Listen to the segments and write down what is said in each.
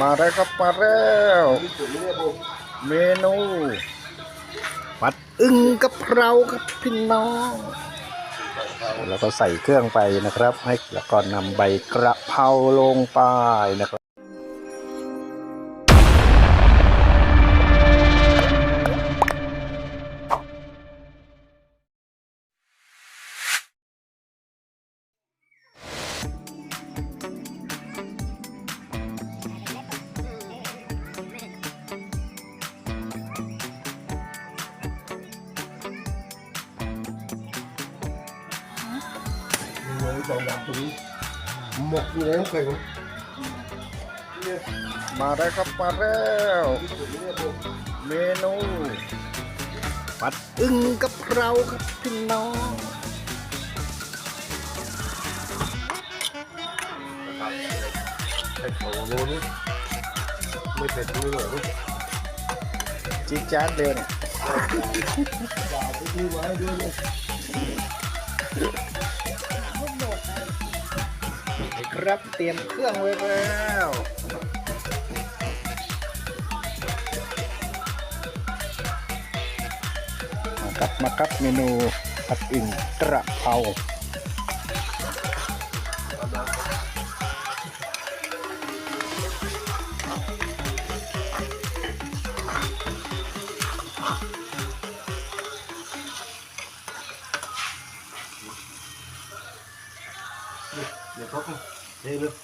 มาแล้วครับมาแล้วเมนูผัดอึ่งกะเพราครับพี่น้องแล้วก็ใส่เครื่องไปนะครับ ให้แล้วก็นำใบกระเพราลงไปนะครับ หมูสองดำตรงนี้หมกอยู่ในน้ำแข็งมาแล้วครับมาแล้วเมนูผัดอึ่งกะเพราครับพี่น้องไข่ของโลนี้ไม่เผ็ดด้วยเหรอลูกจิ๊กจ๊าดเลยเนี่ยซื้อมาให้ด้วยเลย ครับ เตรียมเครื่องไว้แล้วมาครับมาครับเมนูผัดอึ่งกระเพราเดี๋ยวเขาเทเลย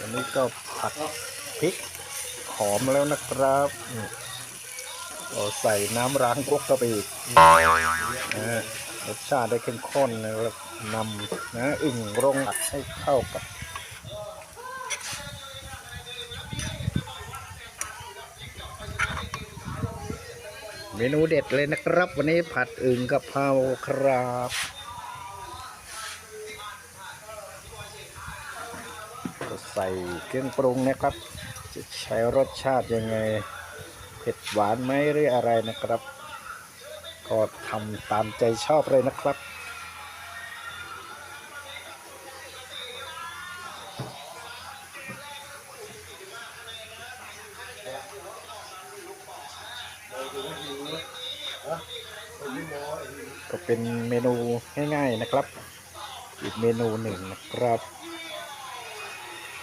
อันนี้ก็ผัดพริกหอมแล้วนะครับใส่น้ำร้างก๊กเข้าไปอีรสชาติได้เข้มข้นนะครับนำนะอึ่งลงผัดให้เข้ากับเมนูเด็ดเลยนะครับ วันนี้ผัดอึ่งกะเพราครับ ใส่เครื่องปรุงนะครับ จะใช้รสชาติยังไง เผ็ดหวานไหมหรืออะไรนะครับ ก็ทำตามใจชอบเลยนะครับก็เป็นเมนูง่ายๆนะครับ อีกเมนูหนึ่งนะครับ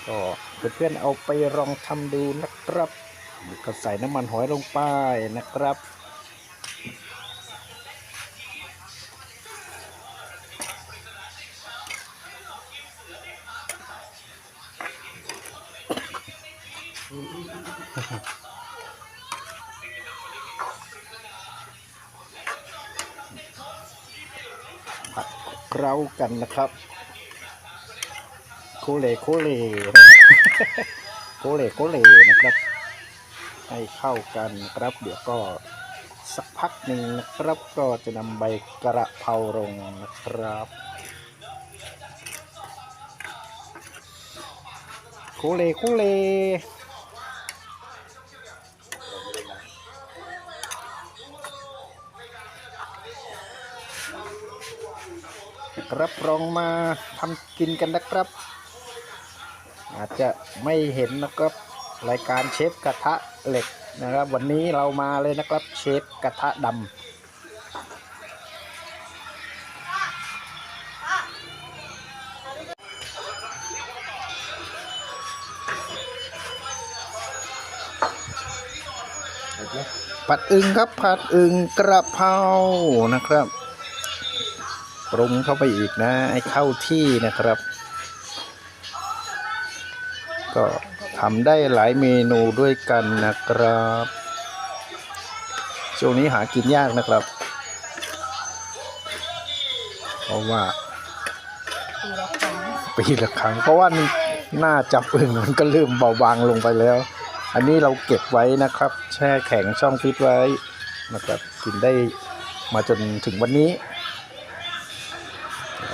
ก็เพื่อนๆเอาไปลองทำดูนะครับก็ใส่น้ำมันหอยลงไปนะครับ ผัดเคล้ากันนะครับ โคเลโคเลนะฮะโคเลโคเลนะครับ ให้เข้ากันครับ เดี๋ยวก็สักพักหนึ่งนะครับก็จะนำใบกระเพราลงนะครับโคเลโคเลครับรองมาทำกินกันนะครับ อาจจะไม่เห็นนะครับรายการเชฟกระทะเหล็กนะครับ วันนี้เรามาเลยนะครับเชฟกระทะดำผัดอึงครับผัดอึงกระเพรานะครับปรุงเข้าไปอีกนะให้เข้าที่นะครับ ก็ทำได้หลายเมนูด้วยกันนะครับ ช่วงนี้หากินยากนะครับ เพราะว่าปีละครั้ง เพราะว่าหน้าจับอึ่งมันก็เริ่มเบาบางลงไปแล้ว อันนี้เราเก็บไว้นะครับ แช่แข็งช่องฟิตไว้นะครับกินได้มาจนถึงวันนี้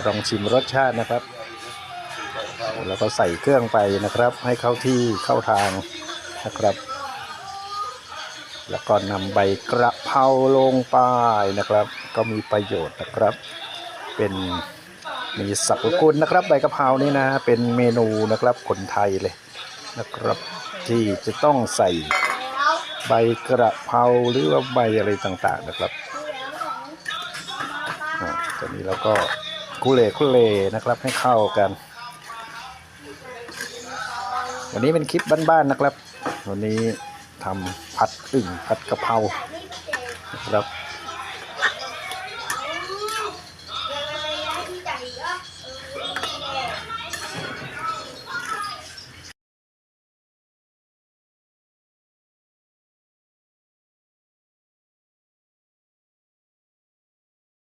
ลองชิมรสชาตินะครับ แล้วก็ใส่เครื่องไปนะครับ ให้เข้าที่เข้าทางนะครับ แล้วก็นำใบกระเพราลงไปนะครับ ก็มีประโยชน์นะครับ เป็นมีสับปะกุลนะครับ ใบกะเพรานี่นะ เป็นเมนูนะครับคนไทยเลยนะครับ ที่จะต้องใส่ใบกระเพราหรือว่าใบอะไรต่างๆนะครับอ่าตอนนี้เราก็คุเลคุเลนะครับให้เข้ากัน วันนี้เป็นคลิปบ้านๆนะครับ วันนี้ทำผัดอึ่งผัดกะเพรานะครับ